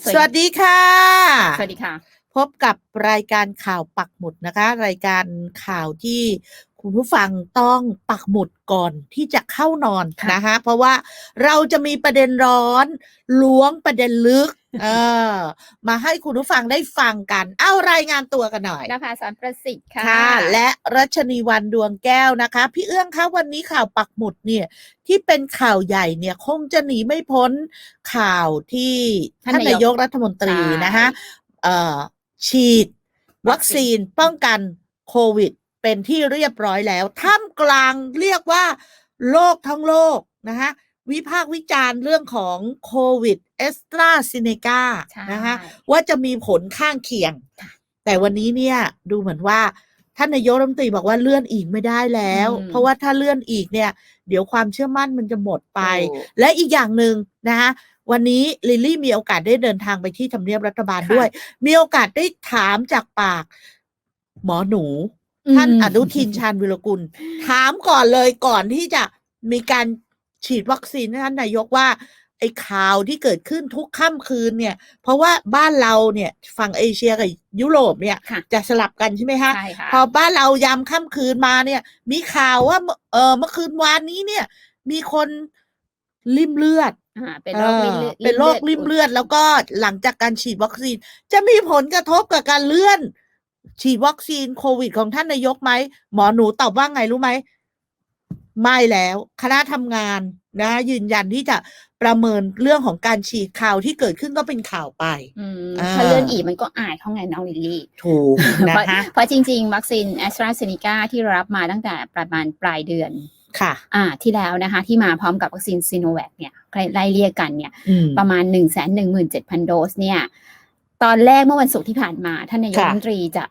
สวัสดีค่ะ สวัสดีค่ะ พบกับรายการข่าวปักหมุดนะคะ รายการข่าวที่ คุณผู้ฟังต้องปักหมุดก่อนที่จะเข้านอนค่ะนะคะเพราะว่าเราจะมีประเด็นร้อนล้วงประเด็นลึกเออมาให้คุณผู้ฟังได้ฟังกัน เอ้ารายงานตัวกันหน่อยนภาสอนประสิทธิ์ค่ะค่ะ และรัชนีวันดวงแก้วนะคะ พี่เอื้องคะวันนี้ข่าวปักหมุดเนี่ยที่เป็นข่าวใหญ่เนี่ยคงจะหนีไม่พ้นข่าวที่ท่านนายกรัฐมนตรีนะคะเอ่อฉีด วัคซีนป้องกันโควิด เป็นที่เรียบร้อยแล้วท่ามกลางเรียกว่า โลกทั้งโลกนะคะวิพากษ์วิจารณ์เรื่องของโควิดเอสตราซิเนกาใช่นะคะว่าจะมีผลข้างเคียงค่ะแต่วันนี้เนี่ยดูเหมือนว่าท่านนายกรัฐมนตรีบอกว่าเลื่อนอีกไม่ได้แล้วอืมเพราะว่าถ้าเลื่อนอีกเนี่ย เดี๋ยวความเชื่อมั่นมันจะหมดไปถูกและอีกอย่างหนึ่งนะคะวันนี้ลิลลี่มีโอกาสได้เดินทางไปที่ทำเนียบรัฐบาลค่ะด้วย มีโอกาสได้ถามจากปาก หมอหนู ท่านมอนุทินชาญวิรกุล ถามก่อนเลยก่อนที่จะมีการฉีดวัคซีนท่านนายกว่า ไอ้ข่าวที่เกิดขึ้นทุกค่ำคืนเนี่ย เพราะว่าบ้านเราเนี่ยฝั่งเอเชียกับยุโรปเนี่ยค่ะจะสลับกันใช่ไหมคะใช่ค่ะพอบ้านเรายามค่ำคืนมาเนี่ย มีข่าวว่าเออเมื่อคืนวานนี้เนี่ย มีคนริ่มเลือดอ่าเป็นโรคลิ้นเลือดเออเป็นโรคริ่มเลือดแล้วก็หลังจากการฉีดวัคซีน จะมีผลกระทบกับการเลื่อน ฉีดวัคซีนโควิดของท่านนายกไหม หมอหนูตอบว่าไงรู้ไหม ไม่แล้ว คณะทำงานนะ ยืนยันที่จะประเมินเรื่องของการฉีดข่าวที่เกิดขึ้นก็เป็นข่าวไปอืมอ่าถ้าเลื่อนอีกมันก็อายเขาไงน้องลิลลี่ ถูกนะเพราะคะเพราะจริง ๆ วัคซีนแอสตราเซเนกาที่รับมาตั้งแต่ประมาณปลายเดือนค่ะอ่าที่แล้วนะคะ ที่มาพร้อมกับวัคซีนซีโนแวคเนี่ยไล่ไล่เรียกกันเนี่ยอืมประมาณ 1 1 7 0 0 0 โดสเนี่ย ตอนแรกเมื่อวันศุกร์ที่ผ่านมา ท่านนายกค่ะรัฐมนตรีจะ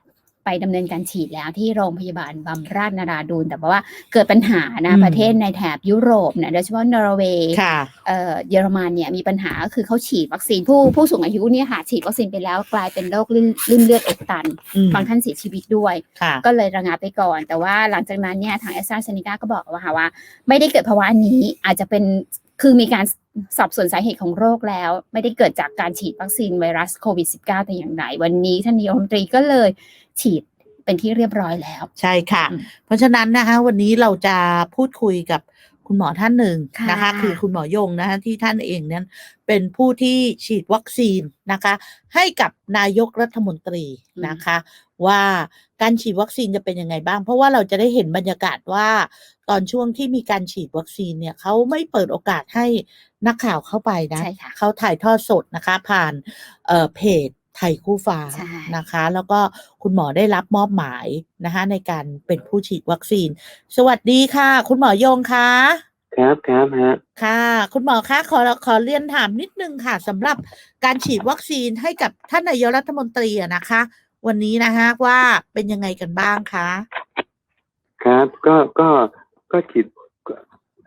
ไปดำเนินการฉีดแล้วที่โรงพยาบาลบำราศนาราดูนแต่ว่าเกิดปัญหานะอืมประเทศในแถบยุโรปเนี่ยโดยเฉพาะนอร์เวย์ค่ะเอ่อเยอรมันเนี่ยมีปัญหาก็คือเขาฉีดวัคซีนผู้ผู้สูงอายุเนี่ยค่ะฉีดวัคซีนไปแล้วกลายเป็นโรคลิ่นลิ่มเลือดอุดตันอืมบางท่านเสียชีวิตด้วยค่ะก็เลยระงับไปก่อน แต่ว่าหลังจากนั้นเนี่ยทางแอสตราเซเนกาก็บอกว่าค่ะว่า ไม่ได้เกิดภาวะนี้อาจจะเป็น คือมีการสอบสวนสาเหตุของโรคแล้ว ไม่ได้เกิดจากการฉีดวัคซีนไวรัสโควิด -19 แต่อย่างใดวันนี้ท่านนายกรัฐมนตรีก็เลยฉีดเป็นที่เรียบร้อยแล้ว ใช่ค่ะอืมเพราะฉะนั้นนะคะวันนี้เราจะพูดคุยกับคุณหมอท่านหนึ่งค่ะนะคะ คือคุณหมอยงนะคะที่ท่านเองนั้นเป็นผู้ที่ฉีดวัคซีนนะคะ ให้กับนายกรัฐมนตรีนะคะ ว่าการฉีดวัคซีนจะเป็นยังไงบ้าง เพราะว่าเราจะได้เห็นบรรยากาศว่าตอนช่วงที่มีการฉีดวัคซีนเนี่ยเขาไม่เปิดโอกาสให้นักข่าวเข้าไปนะใช่ค่ะเขาถ่ายทอดสดนะคะ ผ่านเอ่อเพจไทยคู่ฟ้าใช่นะคะ แล้วก็คุณหมอได้รับมอบหมายนะคะ ในการเป็นผู้ฉีดวัคซีน สวัสดีค่ะ คุณหมอยงคะครับครับฮะค่ะ คุณหมอคะขอขอเรียนถามนิดนึงค่ะสำหรับการฉีดวัคซีนให้กับท่านนายกรัฐมนตรีอะนะคะ วันนี้นะคะว่าเป็นยังไงกันบ้างคะ ครับ ก็ก็ก็ฉีดก็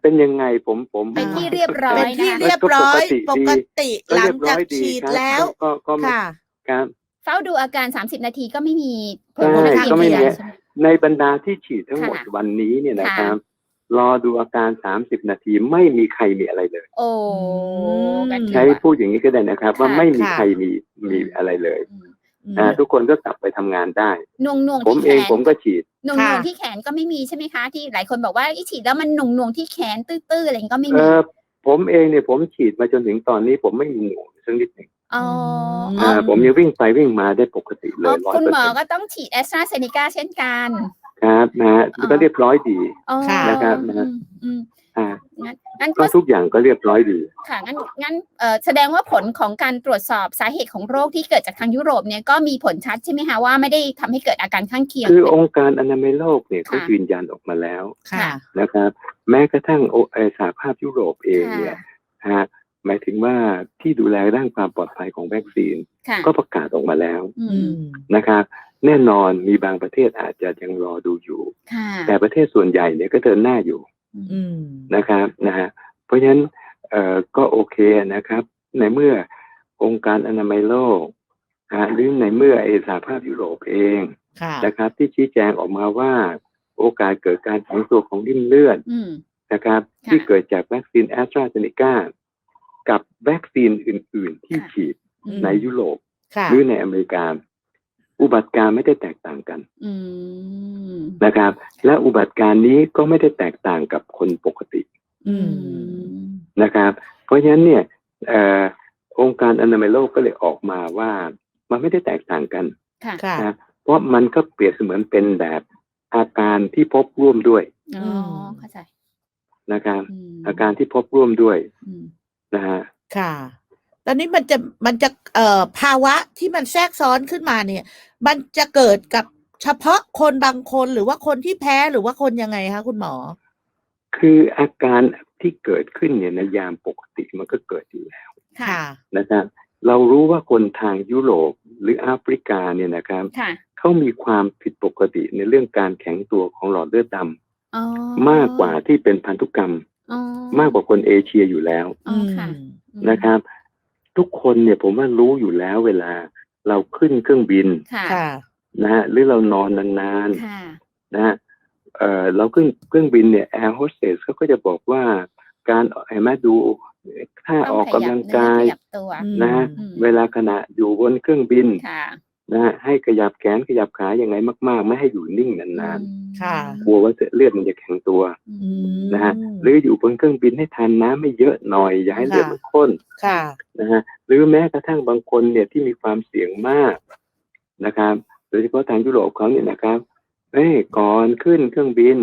เป็นยังไงผมผมเป็นที่เรียบร้อยเป็นที่นะเรียบร้อยก็ปปกกติก็หลัเรีงยบร้จากอยดีฉีดครับแล้วก็ก็ก็ค่ะครับเฝ้าดูอาการ 30 นาทีก็ไม่มีผลใช่ข้างก็ไม่เคียงมีใช่ไหมในบรรดาที่ฉีดทั้งหมดค่ะวันนี้เนี่ยนะคค่ะรับรอดูอาการสามสิบนาทีไม่มีใครมีอะไรเลย โอ้มกันถือใช้ว่าพูดอย่างนี้ก็ได้นะครับ ว่าค่ะไม่มีค่ะใครมีมีอะไรเลยอืมอืม นะทุกคนก็กลับไปทำงานได้หน่วงหน่วงผมที่เองแขนผมก็ฉีดหน่วงหค่ะน่วงที่แขนก็ไม่มีใช่ไหมคะ ที่หลายคนบอกว่าอีฉีดแล้วมันหน่วงหน่วงที่แขนตื้อๆอะไรอย่างนี้ก็ไม่เอมีอผมเองเนี่ยผมฉีดมาจนถึงตอนนี้ผมไม่มีหนูสักนิดหนึ่งอ๋อมอ่าผมยังวิ่งไปวิ่งมาได้ปกติเลอ๋อยร้อยคุณเปอร์หมอเซ็นต์ก็ต้องฉีดแอสตราเซเนกาเช่นกัน ครับนะฮะอ๋อก็เรียบร้อยดีอ๋อค่ะนะครับนะอืม อืมอ่างั้นงั้นก็ก็ทุกอย่างก็เรียบร้อยดีค่ะงั้นงั้นเอ่อแสดงว่าผลของการตรวจสอบสาเหตุของโรคที่เกิดจากทางยุโรปเนี่ยก็มีผลชัดใช่ไหมคะว่าไม่ได้ทำให้เกิดอาการข้างเคียง คือองค์การอนามัยโลกเนี่ยเขาค่ะ ยืนยันออกมาแล้วค่ะ นะครับ แม้กระทั่งโอเอ่อสหภาพยุโรปเองเนี่ยฮะหมายถึงว่าที่ดูแลด้านความปลอดภัยของวัคซีน ค่ะก็ประกาศออกมาแล้วอือืมมนะครับ แน่นอนมีบางประเทศอาจจะยังรอดูอยู่ ค่ะแต่ประเทศส่วนใหญ่เนี่ยก็เดินหน้าอยู่อืม นะครับนะฮะเพราะฉะนั้นเอ่อก็โอเคนะครับ ในเมื่อองค์การอนามัยโลกฮะหรือในเมื่อเอสหภาพยุโรปเองค่ะนะครับ ที่ชี้แจงออกมาว่า โอกาสเกิดการแข็งตัวของริ่มเลือดอืมนะครับค่ะที่เกิดจากวัคซีนแอสตราเซเนกากับวัคซีนอื่น ๆ ที่ค่ะฉีดอืมในยุโรปค่ะหรือในอเมริกา อุบัติการณ์ไม่ได้แตกต่างกันอืมนะครับ และอุบัติการณ์นี้ก็ไม่ได้แตกต่างกับคนปกติอืมนะครับ เพราะฉะนั้นเนี่ยเอ่อองค์การอนามัยโลกก็เลยออกมาว่า มันไม่ได้แตกต่างกันค่ะค่ะนะเพราะมันก็เปรียบเสมือนเป็นแบบอาการที่พบร่วมด้วยอ๋อเข้าใจนะครับมอาการที่พบร่วมด้วยอืมนะฮะค่ะ ตอนนี้มันจะมันจะเอ่อภาวะที่มันแทรกซ้อนขึ้นมาเนี่ย มันจะเกิดกับเฉพาะคนบางคนหรือว่าคนที่แพ้หรือว่าคนยังไงคะคุณหมอ คืออาการที่เกิดขึ้นเนี่ยในยามปกติมันก็เกิดอยู่แล้วค่ะนะครับเรารู้ว่าคนทางยุโรปหรือแอฟริกาเนี่ยนะครับค่ะเขามีความผิดปกติในเรื่องการแข็งตัวของหลอดเลือดดำอ๋อมากกว่าที่เป็นพันธุกรรมอ๋อมากกว่าคนเอเชียอยู่แล้วอ๋อค่ะอืมอืมนะครับ ทุกคนเนี่ยผมว่ารู้อยู่แล้วเวลาเราขึ้นเครื่องบินค่ะ ค่ะ นะฮะหรือเรานอนนานค่ะ ๆนะฮะเอ่อเราขึ้นเครื่องบินเนี่ยแอร์โฮสเตสเขาก็จะบอกว่าการเห็นไหมดูถ้าต้อองอกขกำยับลังเนื้อกายขยับตัวอืมนะฮะอืม เวลาขณะอยู่บนเครื่องบิน ค่ะ นะฮะให้ขยับแขนขยับขาอย่างไรมาก ๆ ไม่ให้อยู่นิ่งนานอืมค่ะๆกลัวว่าเลือดมันจะแข็งตัวอืมนะฮะหรืออยู่บนเครื่องบินให้ทานน้ำไม่เยอะหน่อยอย่าให้เลือดมันข้นค่ะ นะฮะหรือแม้กระทั่งบางคนเนี่ยที่มีความเสี่ยงมากนะครับ โดยเฉพาะทางยุโรปเขาเนี่ยนะครับเอ้ยก่อนขึ้นเครื่องบิน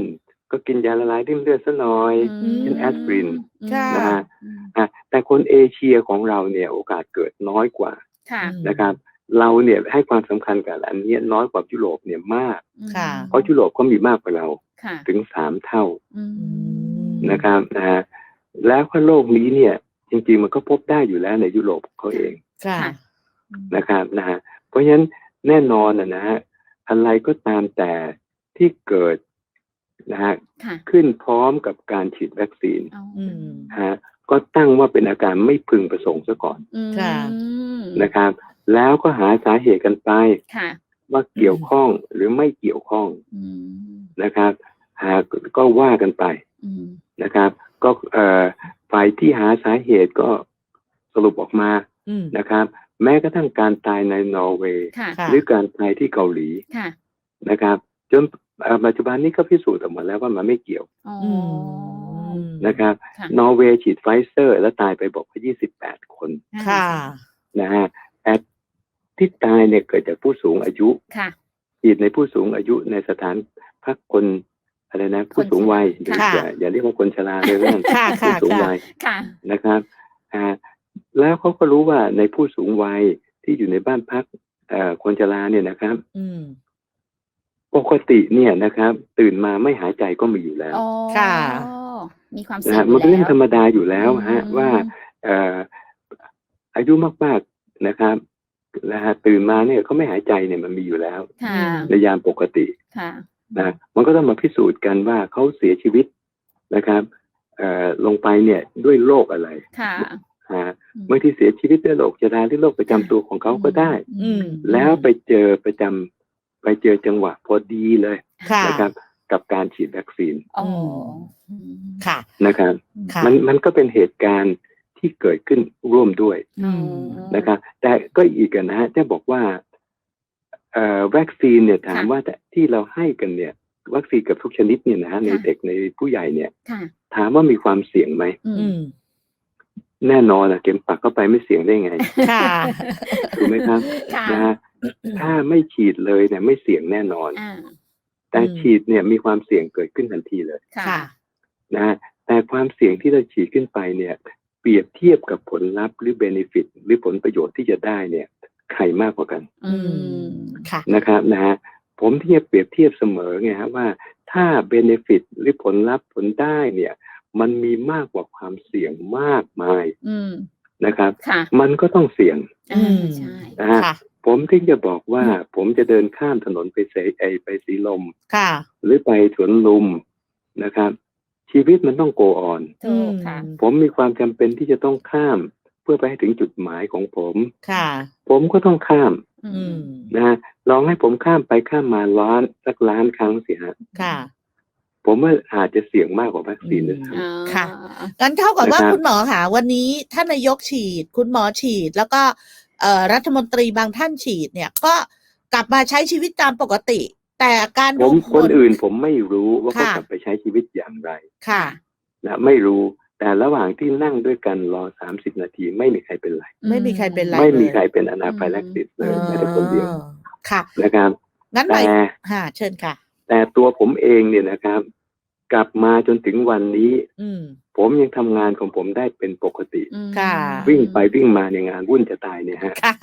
ก็กินยาละลายริ่มเลือดซะหน่อยอืมเช่นแอสไพริน ค่ะนะฮะอืมอะแต่คนเอเชียของเราเนี่ยโอกาสเกิดน้อยกว่าค่ะอืมนะครับ เราเนี่ยให้ความสำคัญกับอันเนี้ยน้อยกว่ายุโรปเนี่ยมากค่ะเพราะยุโรปเขามีมากกว่าเราค่ะถึงสามเท่าอืมมนะครับนะฮะแล้วก็โรคนี้เนี่ย จริงๆมันก็พบได้อยู่แล้วในยุโรปเขาเองค่ะค่ะนะครับนะฮะเพราะฉะนั้นแน่นอนนะนะฮะอะไรก็ตามแต่ที่เกิดนะฮะค่ะขึ้นพร้อมกับการฉีดวัคซีนเอาอืมนะฮะก็ตั้งว่าเป็นอาการไม่พึงประสงค์ซะก่อนอืมค่ะนะครับ แล้วก็หาสาเหตุกันไปค่ะว่าเกี่ยวข้องหรือไม่เกี่ยวข้องอืมนะครับ หาก็ว่ากันไปอืมนะครับ ก็เอ่อฝ่ายที่หาสาเหตุก็สรุปออกมาอืมนะครับ แม้กระทั่งการตายในนอร์เวย์ค่ะค่ะหรือการตายที่เกาหลีค่ะนะครับ จนเอ่อปัจจุบันนี้ก็พิสูจน์ออกมาแล้วว่ามันไม่เกี่ยวอ๋ออืมนะครับค่ะนอร์เวย์ฉีดไฟเซอร์ แล้วตายไปบอกว่า28 คนค่ะนะฮะแต่ ที่ตายเนี่ยเกิดจากผู้สูงอายุค่ะฉีดในผู้สูงอายุในสถานพักคนอะไรนะผู้สูงวัยค่ะอย่าอย่าเรียกว่าคนชราเลยนั่นค่ะผู้ค่ะสูงค่ะวัยค่ะนะครับอ่าแล้วเขาก็รู้ว่าในผู้สูงวัยที่อยู่ในบ้านพักเอ่อคนชราเนี่ยนะครับอืมปกติเนี่ยนะครับ ตื่นมาไม่หายใจก็มีอยู่แล้วอ๋อค่ะมีความนะเสี่ยฮะงมันเป็นเรื่องธรรมยู่ดาอยู่แล้วฮะอืมว่าเอ่ออายุมากๆนะครับ นะฮะตื่นมาเนี่ยเขาไม่หายใจเนี่ยมันมีอยู่แล้วค่ะในยามปกติค่ะนะมันก็ต้องมาพิสูจน์กันว่าเขาเสียชีวิตนะครับเอ่อลงไปเนี่ยด้วยโรคอะไรค่ะฮะบางทีเสียชีวิตด้วยโรคชราหรือโรคประจำตัวของเขาก็ได้ อืมแล้วไปเจอประจำไปเจอจังหวะพอดีเลยค่ะนะครับกับการฉีดวัคซีนอ๋อค่ะนะครับค่ะมันมันก็เป็นเหตุการณ์ ที่เกิดขึ้นร่วมด้วยอืมนะครับแต่ก็อีกอะนะฮะจะบอกว่าเอ่อวัคซีนเนี่ยถามว่าแต่ที่เราให้กันเนี่ย วัคซีนกับทุกชนิดเนี่ยนะฮะในเด็กในผู้ใหญ่เนี่ยค่ะถามว่ามีความเสี่ยงไหมอือืมมแน่นอนนะเข็มปักเข้าไปไม่เสี่ยงได้ไงค่ะถูกไหมครับค่ะนะฮะถ้าไม่ฉีดเลยเนี่ยไม่เสี่ยงแน่นอนอ่าแต่อืมฉีดเนี่ยมีความเสี่ยงเกิดขึ้นทันทีเลย ค่ะค่ะนะฮะแต่ความเสี่ยงที่เราฉีดขึ้นไปเนี่ย เปรียบเทียบกับผลลัพธ์หรือเบนฟิตหรือผลประโยชน์ที่จะได้เนี่ยใครมากกว่ากันอืมค่ะนะครับนะฮะผมที่จะเปรียบเทียบเสมอไงฮะว่าถ้าเบนฟิตหรือผลลัพธ์ผลได้เนี่ย มันมีมากกว่าความเสี่ยงมากมายอืมนะครับค่ะมันก็ต้องเสี่ยงอ่าอืมใช่นะฮะค่ะผมถึงจะบอกว่าผมจะเดินข้ามถนนไปเสไอไปสีลมค่ะหรือไปสวนลุมนะครับ ชีวิตมันต้องโกออน ถูกค่ะ ผมมีความจำเป็นที่จะต้องข้ามเพื่อไปให้ถึงจุดหมายของผม ค่ะ ผมก็ต้องข้ามอืม นะฮะลองให้ผมข้ามไปข้ามมาล้านสักล้านครั้งสิฮะค่ะ ผมว่าอาจจะเสี่ยงมากกว่าวัคซีนด้วยซ้อ่าค่ะ งั้นเท่ากับว่านะครับ คุณหมอค่ะ วันนี้ท่านนายกฉีด คุณหมอฉีด แล้วก็เอ่อรัฐมนตรีบางท่านฉีดเนี่ย ก็กลับมาใช้ชีวิตตามปกติ แต่การผดูมผคนลอื่นผมไม่รู้ว่าเขาค่ะกลับไปใช้ชีวิตอย่างไร ค่ะนะไม่รู้แต่ระหว่างที่นั่งด้วยกันรอสามสิบนาทีไม่มีใครเป็นไร ไม่มีใครเป็นไรไม่มีเลยใครเป็นอนาไฟแลกซิสเลยแม้แต่คนเดียวออค่ะนะครับงั้นหแต่มายฮะเชิญค่ะ แต่ตัวผมเองเนี่ยนะครับ กลับมาจนถึงวันนี้ อืมผมยังทำงานของผมได้เป็นปกติอืมค่ะวิ่งไปวิ่งมาในยงานวุ่นจะตายเนี่ยฮะค่ะ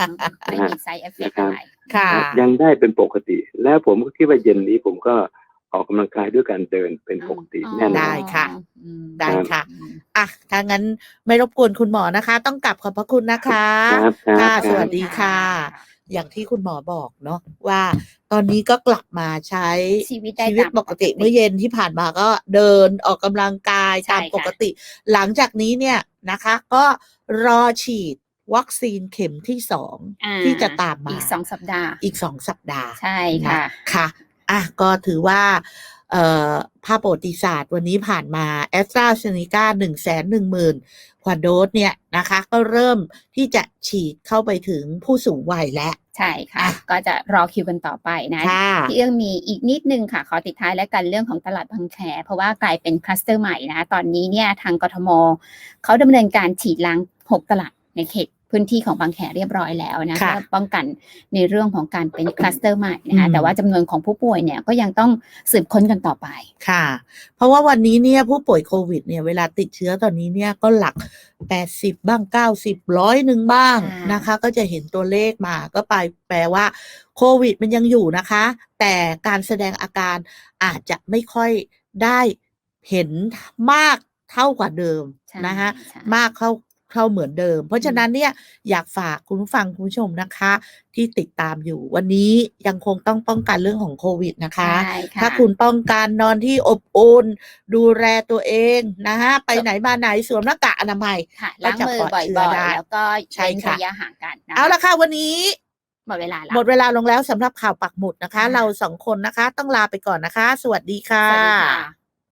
ไม่มีไซเอฟเฟกนะครับอะไร ค่ะยังได้เป็นปกติ แล้วผมก็คิดว่าเย็นนี้ผมก็ออกกำลังกายด้วยการเดินเป็นปกติแน่นได้อนค่ะอืมได้ค่ะอืมอะถ้างั้นไม่รบกวนคุณหมอนะคะ ต้องกลับขอบพระคุณนะคะครับคค่ะรับสวัสดีค่ะ อย่างที่คุณหมอบอกเนาะว่าตอนนี้ก็กลับมาใช้ชีวิตได้ชีวิตตามปกติเมื่อเย็นที่ผ่านมาก็เดินออกกำลังกายใช่ตามค่ะปกติ หลังจากนี้เนี่ยนะคะ ก็รอฉีด วัคซีนเข็มที่สองอ่าที่จะตามมา อีกสองสัปดาห์ อีกสองสัปดาห์ ใช่ค่ะค่ะอะก็ถือว่าเอ่อภาพประวัติศาสตร์วันนี้ผ่านมาแอสตราเซเนกาหนึ่งแสนหนึ่งหมื่นกว่าโดสเนี่ยนะคะ ก็เริ่มที่จะฉีดเข้าไปถึงผู้สูงวัยแล้ว ใช่ค่ะอะก็จะรอคิวกันต่อไปนะค่ะที่เอื้องมีอีกนิดนึงค่ะ ขอติดท้ายและกันเรื่องของตลาดบางแคเพราะว่ากลายเป็นคลัสเตอร์ใหม่นะ ตอนนี้เนี่ยทางกทมเขาดำเนินการฉีดล้าง6ตลาดในเขต พื้นที่ของบางแคเรียบร้อยแล้วนะคะค่ะป้องกันในเรื่องของการเป็นคลัสเตอร์ใหม่นะคะอืมแต่ว่าจำนวนของผู้ป่วยเนี่ยก็ยังต้องสืบค้นกันต่อไปค่ะ เพราะว่าวันนี้เนี่ยผู้ป่วยโควิดเนี่ยเวลาติดเชื้อตอนนี้เนี่ยก็หลัก 80 บ้าง 90ร้อยหนึ่งบ้างค่ะนะคะ ก็จะเห็นตัวเลขมาก็ไปแปลว่าโควิดมันยังอยู่นะคะ แต่การแสดงอาการอาจจะไม่ค่อยได้เห็นมากเท่ากว่าเดิมใช่นะคะใช่มากเข้า เข้าเหมือนเดิม เพราะฉะนั้นเนี่ยอยากฝากคุณผู้ฟังคุณผู้ชมนะคะ ที่ติดตามอยู่วันนี้ยังคงต้องป้องกันเรื่องของโควิดนะคะใช่ค่ะถ้าคุณป้องกันนอนที่อบอุ่นดูแลตัวเองนะฮะไปไหนมาไหนสวมหน้ากากอนามัยค่ะก็ล้างจะมือปลอดบ่เชื้ออยได้ๆแล้วก็ใช่เว้นค่ะระยะห่างกันนะเอาละค่ะวันนี้หมดเวลาแล้วหมดเวลาลงแล้วสำหรับข่าวปักหมุดนะคะค่ะเราสองคนนะคะ ต้องลาไปก่อนนะคะ สวัสดีค่ะสวัสดีค่ะ